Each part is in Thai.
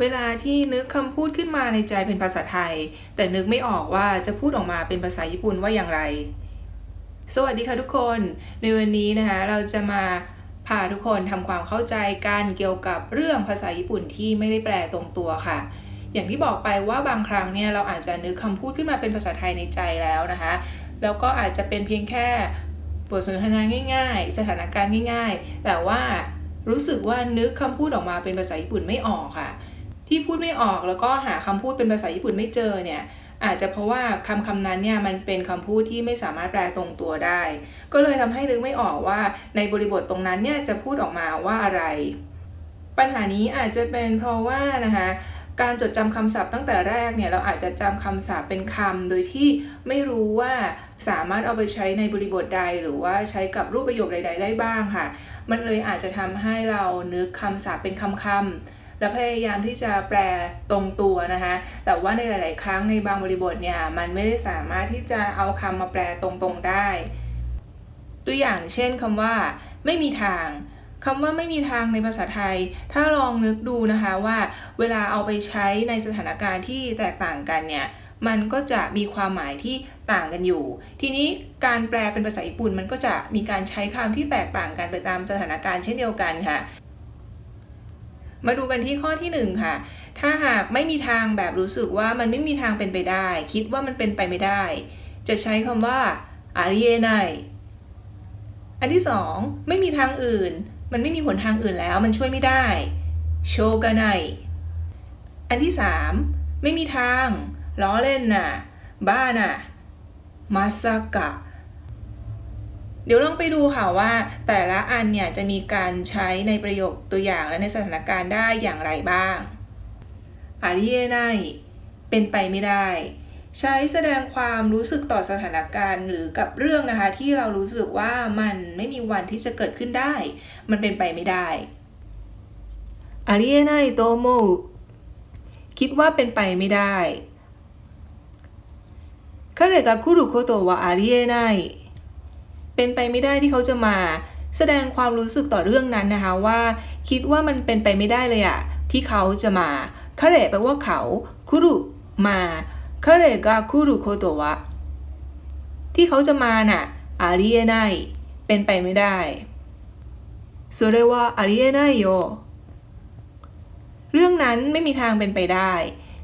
เวลาที่นึกคำพูดขึ้นมาในใจเป็นภาษาไทย แต่นึกไม่ออกว่าจะพูดออกมาเป็นภาษาญี่ปุ่นว่าอย่างไร สวัสดีค่ะทุกคน ในวันนี้นะคะเราจะมาพาทุกคนทำความเข้าใจกันเกี่ยวกับเรื่องภาษาญี่ปุ่นที่ไม่ได้แปลตรงตัวค่ะ อย่างที่บอกไปว่าบางครั้งเนี่ยเราอาจจะนึกคำพูดขึ้นมาเป็นภาษาไทยในใจแล้วนะคะ แล้วก็อาจจะเป็นเพียงแค่บทสนทนาง่าย ๆ สถานการณ์ง่าย ๆ แต่ว่ารู้สึกว่านึกคำพูดออกมาเป็นภาษาญี่ปุ่นไม่ออกค่ะ ที่พูดไม่ออกแล้วก็หาคำพูดเป็นภาษาญี่ปุ่นไม่เจอเนี่ยอาจจะเพราะว่าคำคำนั้นเนี่ยมันเป็นคำพูดที่ไม่สามารถแปลตรงตัวได้ ก็เลยทำให้นึกไม่ออกว่าในบริบทตรงนั้นเนี่ยจะพูดออกมาว่าอะไร ปัญหานี้อาจจะเป็นเพราะว่านะคะการจดจำคำศัพท์ตั้งแต่แรกเนี่ยเราอาจจะจำคำศัพท์เป็นคำโดยที่ไม่รู้ว่าสามารถเอาไปใช้ในบริบทใด หรือว่าใช้กับรูปประโยคใด ๆ ได้บ้างค่ะ มันเลยอาจจะทำให้เรานึกคำศัพท์เป็นคำๆ และพยายามที่จะแปลตรงตัวนะคะ แต่ว่าในหลาย ๆ ครั้งในบางบริบทเนี่ยมันไม่ได้สามารถที่จะเอาคำมาแปลตรง ๆ ได้ ตัวอย่างเช่นคำว่า ไม่มีทางคำว่าไม่มีทางในภาษาไทย ถ้าลองนึกดูนะคะว่าเวลาเอาไปใช้ในสถานการณ์ที่แตกต่างกันเนี่ยมันก็จะมีความหมายที่ต่างกันอยู่ ทีนี้การแปลเป็นภาษาญี่ปุ่นมันก็จะมีการใช้คำที่แตกต่างกันไปตามสถานการณ์เช่นเดียวกันค่ะ มาดูกันที่ข้อที่ 1 ค่ะ ถ้าหากไม่มีทางแบบรู้สึกว่ามันไม่มีทางเป็นไปได้ คิดว่ามันเป็นไปไม่ได้ จะใช้คำว่าอาริเอไนอันที่ 2 ไม่มีทางอื่น มันไม่มีหนทางอื่นแล้วมันช่วยไม่ได้โชกาไนอันที่ 3 ไม่มีทาง ล้อเล่นน่ะ บ้าน่ะมาซากะ เดี๋ยวลองไปดูค่ะว่า แต่ละอันเนี่ยจะมีการใช้ในประโยคตัวอย่างและในสถานการณ์ได้อย่างไรบ้างอาริเอไนเป็นไปไม่ได้ ใช้แสดงความรู้สึกต่อสถานการณ์หรือกับเรื่องนะคะ ที่เรารู้สึกว่ามันไม่มีวันที่จะเกิดขึ้นได้ มันเป็นไปไม่ได้อาริเอไนโตโมคิดว่าเป็นไปไม่ได้彼が来ることはありえない เป็นไปไม่ได้ที่เขาจะมา แสดงความรู้สึกต่อเรื่องนั้นนะคะว่า คิดว่ามันเป็นไปไม่ได้เลยอะที่เขาจะมาคาเรแปลว่าเขาคุรุมาคาเรกาคุรุโคโตวะที่เขาจะมาน่ะอาริเอไนเป็นไปไม่ได้それはありえないよเรื่องนั้นไม่มีทางเป็นไปได้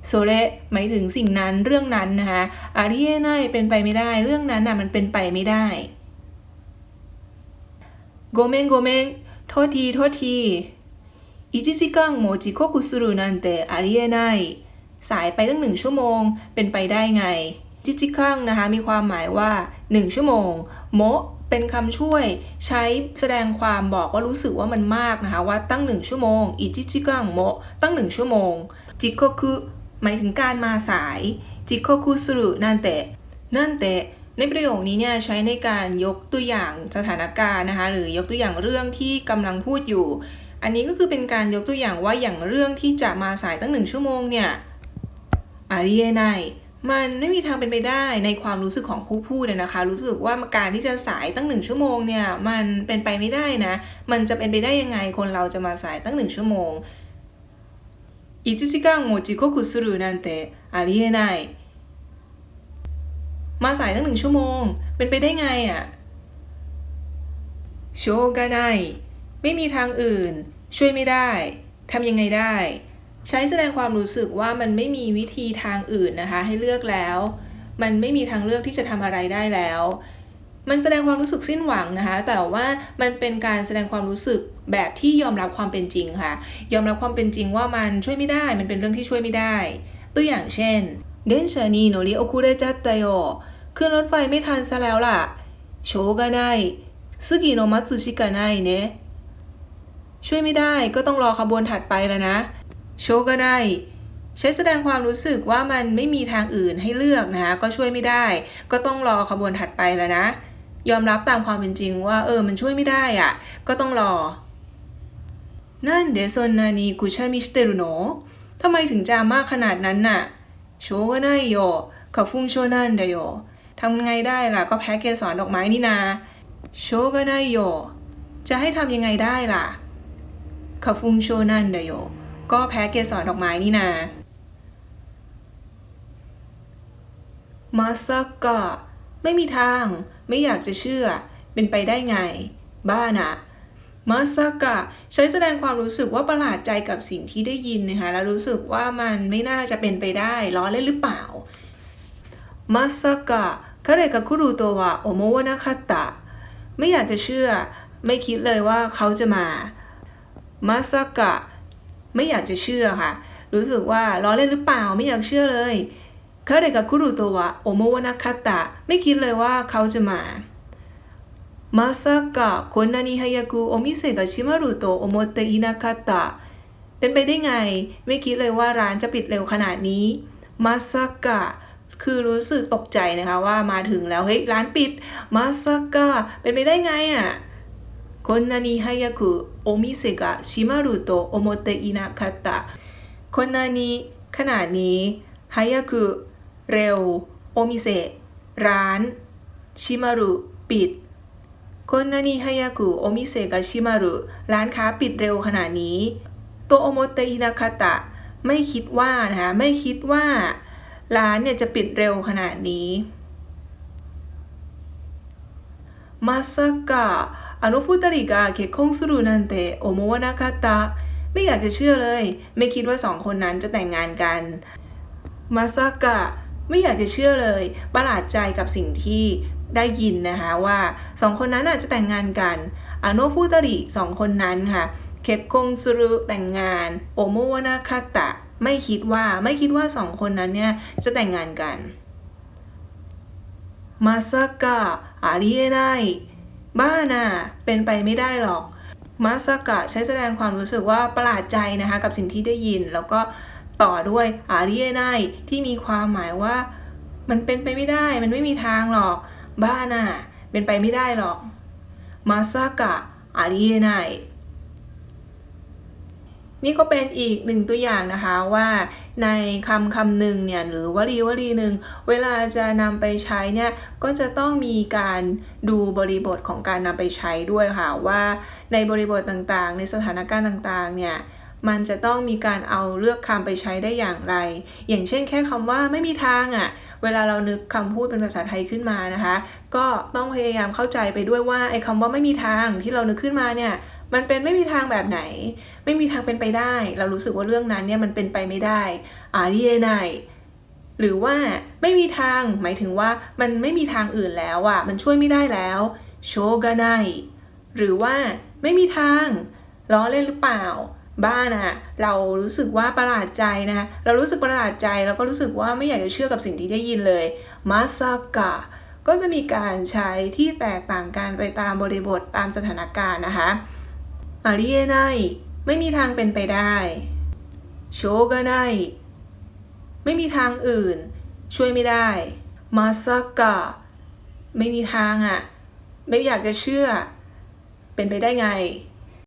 โซเลหมายถึงสิ่งนั้นเรื่องนั้นนะคะอาริเอไนเป็นไปไม่ได้ เรื่องนั้นน่ะมันเป็นไปไม่ได้ โกเมงโกเมงโทษทีโทษทีอิจิจิกังโมจิโคคุสุรุนันเตอาริเไนสายไปตั้งหนึ่งชั่วโมง เป็นไปได้ไง จิจิกังนะคะมีความหมายว่า 1 ชั่วโมง โมเป็นคำช่วยใช้แสดงความบอกว่ารู้สึกว่ามันมากนะคะ ว่าตั้งหนึ่งชั่วโมงอิจิจิกังโมตั้งหนึ่งชั่วโมง จิโกคุหมายถึงการมาสาย จิโกคุสุรุนันเตะนันเตะ ในประโยคนี้เนี่ยใช้ในการยกตัวอย่างสถานการณ์นะคะหรือยกตัวอย่างเรื่องที่กำลังพูดอยู่ อันนี้ก็คือเป็นการยกตัวอย่างว่าอย่างเรื่องที่จะมาสายตั้งหนึ่งชั่วโมงเนี่ยอาริเอไนมันไม่มีทางเป็นไปได้ในความรู้สึกของผู้พูดนะคะ รู้สึกว่าการที่จะสายตั้งหนึ่งชั่วโมงเนี่ยมันเป็นไปไม่ได้นะ มันจะเป็นไปได้ยังไงคนเราจะมาสายตั้งหนึ่งชั่วโมง1時間も遅刻するなんてありえない มาสายตั้งหนึ่งชั่วโมง เป็นไปได้ไงอะ่ะโชกาไนไม่มีทางอื่น ช่วยไม่ได้ทำยังไงได้ ใช้แสดงความรู้สึกว่ามันไม่มีวิธีทางอื่นนะคะ ให้เลือกแล้ว มันไม่มีทางเลือกที่จะทำอะไรได้แล้ว มันแสดงความรู้สึกสิ้นหวังนะคะ แต่ว่ามันเป็นการแสดงความรู้สึกแบบที่ยอมรับความเป็นจริงค่ะ ยอมรับความเป็นจริงว่ามันช่วยไม่ได้ มันเป็นเรื่องที่ช่วยไม่ได้ ตัวอย่างเช่นเดนชานีโนริโอคุเรจัตไตโย ขึ้นรถไฟไม่ทันซะแล้วล่ะโชกาไนซึกิโนมัตสึชิกาไนเนะช่วยไม่ได้ก็ต้องรอขบวนถัดไปแล้วนะ โชกาไนใช้แสดงความรู้สึกว่ามันไม่มีทางอื่นให้เลือกนะ ก็ช่วยไม่ได้ ก็ต้องรอขบวนถัดไปแล้วนะ ยอมรับตามความเป็นจริงว่าเออมันช่วยไม่ได้อะ่ะ ก็ต้องรอนั่นเดซอนนานีกุชามิสเตรุโนทำไมถึงจามากขนาดนั้นน่ะโชกาไนโยกับฟุงโชนันเดโย ทำไงได้ล่ะก็แพ็กเกสรดอกไม้นี่นาโชกาไนโยจะให้ทำยังไงได้ล่ะคาฟุงโชนันเดโยก็แพ้เกสรดอกไม้นี่นามาสักกะไม่มีทางไม่อยากจะเชื่อ เป็นไปได้ไง บ้านะมาสักกะใช้แสดงความรู้สึกว่าประหลาดใจกับสิ่งที่ได้ยินนะคะแล้วรู้สึกว่ามันไม่น่าจะเป็นไปได้ล้อเล่นหรือเปล่า มาซากะคาเรกะคุรุโตะโอโมวะนาคตะ ไม่อยากจะเชื่อ ไม่คิดเลยว่าเขาจะมา มาซากะ ไม่อยากจะเชื่อค่ะ รู้สึกว่าล้อเล่นหรือเปล่า ไม่อยากเชื่อเลยเขาเด็กกับคุรุโตวะโอโมวะนาคาตะ ไม่คิดเลยว่าเขาจะมามาซากะคนนานิฮายากุโอมิเซกะชิมารุโตโอโมเตอินาคาตะ เป็นไปได้ไง ไม่คิดเลยว่าร้านจะปิดเร็วขนาดนี้มาซากะ คือรู้สึกตกใจนะคะว่ามาถึงแล้วเฮ้ยร้านปิดมาซากะเป็นไปได้ไงอ่ะこんなに早くお店が閉まると思っていなかったこんなにขนาดนี้早くเร็วโอมิเซร้านชิมารุปิด คนนานิฮายากุโอมิเซกาชิมารุร้านค้าปิดเร็วขนาดนี้ โตโอโมเตอินาคาตะ ไม่คิดว่านะคะไม่คิดว่า ร้านเนี่ยจะปิดเร็วขนาดนี้ มาสกะあの二人が結婚するなんて思わなかったไม่อยากจะเชื่อเลย ไม่คิดว่าสองคนนั้นจะแต่งงานกัน มาซากะไม่อยากจะเชื่อเลย ประหลาดใจกับสิ่งที่ได้ยินนะคะว่าสองคนนั้นอาจจะแต่งงานกันอาโนฟูตาริสองคนนั้นค่ะเคคกงซูรุแต่งงานโอโมวานาคาตะ ไม่คิดว่าไม่คิดว่าสองคนนั้นเนี่ยจะแต่งงานกันมาซากะอาริเอไนบ้าน่ะเป็นไปไม่ได้หรอกมาสกะใช้แสดงความรู้สึกว่าประหลาดใจนะคะกับสิ่งที่ได้ยิน แล้วก็ต่อด้วยอาริเอไนที่มีความหมายว่า มันเป็นไปไม่ได้ มันไม่มีทางหรอก บ้าน่ะเป็นไปไม่ได้หรอกมาซากะอาริเอไน นี่ก็เป็นอีกหนึ่งตัวอย่างนะคะว่าในคำคำหนึ่งเนี่ยหรือวลีวลีหนึ่งเวลาจะนำไปใช้เนี่ยก็จะต้องมีการดูบริบทของการนำไปใช้ด้วยค่ะว่าในบริบทต่างๆ ในสถานการณ์ต่างๆเนี่ยมันจะต้องมีการเอาเลือกคำไปใช้ได้อย่างไร อย่างเช่นแค่คำว่าไม่มีทางอะ่ะ เวลาเรานึกคำพูดเป็นภาษาไทยขึ้นมานะคะ ก็ต้องพยายามเข้าใจไปด้วยว่าไอ้คำว่าไม่มีทางที่เรานึกขึ้นมาเนี่ย มันเป็นไม่มีทางแบบไหน ไม่มีทางเป็นไปได้ เรารู้สึกว่าเรื่องนั้นเนี่ยมันเป็นไปไม่ได้อารีเอไนหรือว่าไม่มีทางหมายถึงว่ามันไม่มีทางอื่นแล้วอะมันช่วยไม่ได้แล้วโชกาไนหรือว่าไม่มีทางล้อเล่นหรือเปล่า บ้านะเรารู้สึกว่าประหลาดใจนะคะเรารู้สึกประหลาดใจแล้วก็รู้สึกว่าไม่อยากจะเชื่อกับสิ่งที่ได้ยินเลยมาซากะก็จะมีการใช้ที่แตกต่างกันไปตามบริบทตามสถานการณ์นะคะ อาริเอไนไม่มีทางเป็นไปได้โชกาไนไม่มีทางอื่น ช่วยไม่ได้มาซากะไม่มีทางอะ่ะ ไม่อยากจะเชื่อ เป็นไปได้ไง